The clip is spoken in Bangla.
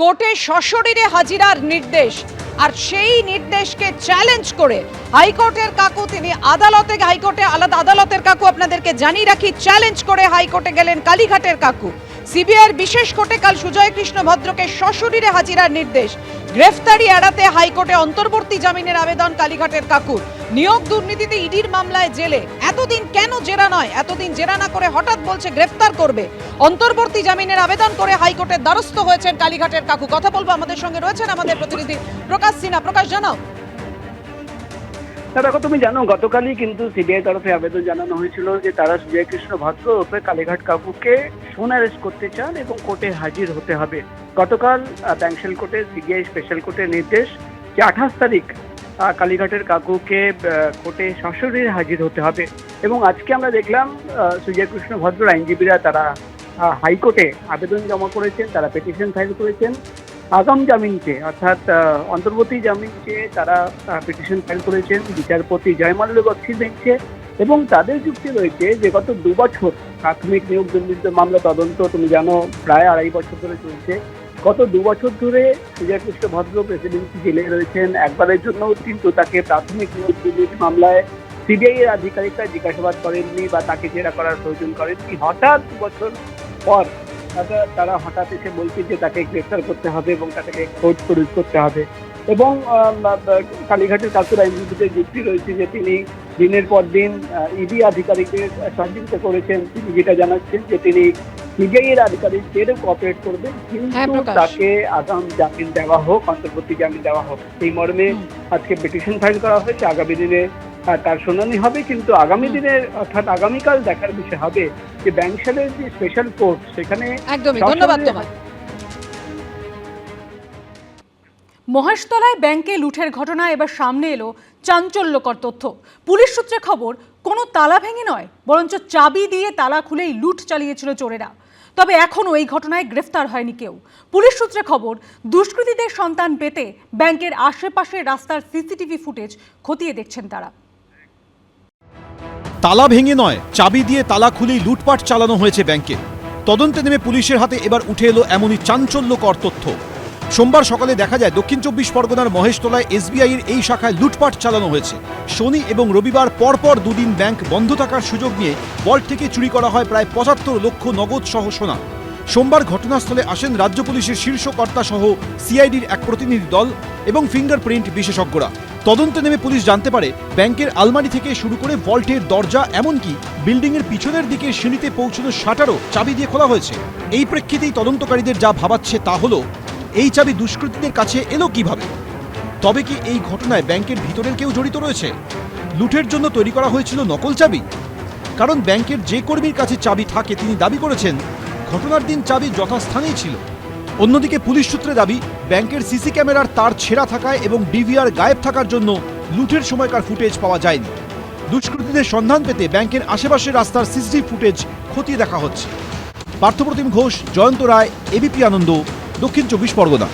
কোর্টে সশরীরে হাজিরার নির্দেশ। আর সেই নির্দেশকে চ্যালেঞ্জ করে হাইকোর্টের কাকু, তিনি আদালতে, হাইকোর্টে আলাদা আদালতের কাকু আপনাদেরকে জানিয়ে রাখি চ্যালেঞ্জ করে হাইকোর্টে গেলেন কালীঘাটের কাকু। সিবিআইয়ের বিশেষ কোর্টে কাল সুজয় কৃষ্ণ ভদ্রকে সশরীরে হাজিরার নির্দেশ। গ্রেফতারি এড়াতে হাইকোর্টে অন্তর্বর্তী জামিনের আবেদন কালীঘাটের কাকুর। নিয়োগ দুর্নীতিতে ইডির মামলায় জেলে। এতদিন কেন জেরা নয়? এতদিন জেরা না করে হঠাৎ বলছে গ্রেফতার করবে। অন্তর্বর্তী জামিনের আবেদন করে হাইকোর্টের দ্বারস্থ হয়েছেন কালীঘাটের কাকু। কথা বলব আমাদের সঙ্গে রয়েছেন আমাদের প্রতিনিধি প্রকাশ সিনহা। প্রকাশ, জানাও। না দেখো, তুমি জানো, গতকালই কিন্তু সিবিআই তরফে আবেদন জানানো হয়েছিল যে তারা সুজয় কৃষ্ণ ভদ্র ওরফে কালীঘাট কাকুকে সোন অ্যারেস্ট করতে চান এবং কোর্টে হাজির হতে হবে। গতকাল ব্যাংশেল কোর্টে সিবিআই স্পেশাল কোর্টের নির্দেশ যে আঠাশ তারিখ কালীঘাটের কাকুকে কোর্টে সশরীরে হাজির হতে হবে। এবং আজকে আমরা দেখলাম সুজয় কৃষ্ণ ভদ্র আইনজীবীরা তারা হাইকোর্টে আবেদন জমা করেছেন, তারা পিটিশন ফাইল করেছেন। আগাম জামিন চেয়ে অর্থাৎ অন্তর্বর্তী জামিন চেয়ে তারা পিটিশন ফাইল করেছেন, বিচারপতি জয়মাল্য বক্সির বেঞ্চে এবং তাদের যুক্তি রয়েছে যে গত দু বছর প্রাথমিক নিয়োগ দুর্নীতি মামলা তদন্ত, তুমি জানো, প্রায় আড়াই বছর ধরে চলছে। গত দু বছর ধরে কৃষ্ণ ভদ্র প্রেসিডেন্সি জেলে রয়েছেন। একবারের জন্য কিন্তু তাকে প্রাথমিক নিয়োগ দুর্নীতি মামলায় সিবিআই এর আধিকারিকরা জিজ্ঞাসাবাদ করেননি বা তাকে জেরা করার প্রয়োজন করেননি। হঠাৎ দু বছর পর তারা- হঠাৎ এসে বলছে যে তাকে গ্রেফতার করতে হবে এবং তাকে কোর্ট প্রডিউস করতে হবে। এবং কালীঘাটের কাকুর আইনজীবীদের যুক্তি রয়েছে যে তিনি দিনের পর দিন ইডি আধিকারিকের সহযোগিতা করেছেন তিনি যেটা জানাচ্ছেন যে তিনি সিবিআই এর আধিকারিকদের কোঅপারেট করবেন হ্যাঁ, কিন্তু তাকে আগাম জামিন দেওয়া হোক অন্তর্বর্তী জামিন দেওয়া হোক। এই মর্মে। আজকে পিটিশন ফাইল করা হয়েছে। আগামী দিনে তার শুনানি হবে কিন্তু আগামী দিনের অর্থাৎ আগামীকাল দেখার বিষয় হবে যে ব্যাংশালের যে স্পেশাল কোর্ট সেখানে একদমই ধন্যবাদ তোমায় মহেশতলায় ব্যাংকে লুঠের ঘটনা এবার সামনে এলো চাঞ্চল্যকর তথ্য। পুলিশ সূত্রে খবর কোনো তালা ভেঙে নয় বরঞ্চ চাবি দিয়ে তালা খুলেই লুট চালিয়েছিল চোরেরা। তবে এখনও এই ঘটনায় গ্রেফতার হয়নি কেউ। পুলিশ সূত্রে খবর দুষ্কৃতীদের সন্তান পেতে ব্যাংকের আশেপাশের রাস্তার সিসিটিভি ফুটেজ খতিয়ে দেখছেন তারা। তালা ভেঙে নয়, চাবি দিয়ে তালা খুলেই লুটপাট চালানো হয়েছে ব্যাংকে। তদন্তে নেমে পুলিশের হাতে এবার উঠে এলো এমনই চাঞ্চল্যকর তথ্য। সোমবার সকালে দেখা যায় দক্ষিণ চব্বিশ পরগনার মহেশতলায় এসবিআই এর এই শাখায় লুটপাট চালানো হয়েছে। শনি এবং রবিবার পরপর দুদিন ব্যাংক বন্ধ থাকার সুযোগ নিয়ে বল্ট থেকে চুরি করা হয় প্রায় পঁচাত্তর লক্ষ নগদ সহ সোনা। সোমবার ঘটনাস্থলে আসেন রাজ্য পুলিশের শীর্ষ কর্তা সহ সিআইডির এক প্রতিনিধি দল এবং ফিঙ্গারপ্রিন্ট বিশেষজ্ঞরা। তদন্তে নেমে পুলিশ জানতে পারে ব্যাংকের আলমারি থেকে শুরু করে ভল্টের দরজা, এমনকি বিল্ডিংয়ের পিছনের দিকে সিঁড়িতে পৌঁছানো শাটারও চাবি দিয়ে খোলা হয়েছে। এই প্রেক্ষিতেই তদন্তকারীদের যা ভাবাচ্ছে তা হলো, এই চাবি দুষ্কৃতীদের কাছে এলো কীভাবে? তবে কি এই ঘটনায় ব্যাংকের ভিতরের কেউ জড়িত রয়েছে? লুটের জন্য তৈরি করা হয়েছিল নকল চাবি? কারণ ব্যাংকের যে কর্মীর কাছে চাবি থাকে, তিনি দাবি করেছেন, ঘটনার দিন চাবি যথাস্থানেই ছিল। অন্যদিকে পুলিশ সূত্রে দাবি, ব্যাংকের সিসি ক্যামেরার তার ছেঁড়া থাকায় এবং ডিভিআর গায়েব থাকার জন্য লুটের সময়কার ফুটেজ পাওয়া যায়নি। দুষ্কৃতীদের সন্ধান পেতে ব্যাংকের আশেপাশের রাস্তার সিসিটিভি ফুটেজ খতিয়ে দেখা হচ্ছে। পার্থপ্রতিম ঘোষ, জয়ন্ত রায় এবিপি আনন্দ, দক্ষিণ চব্বিশ পরগনা।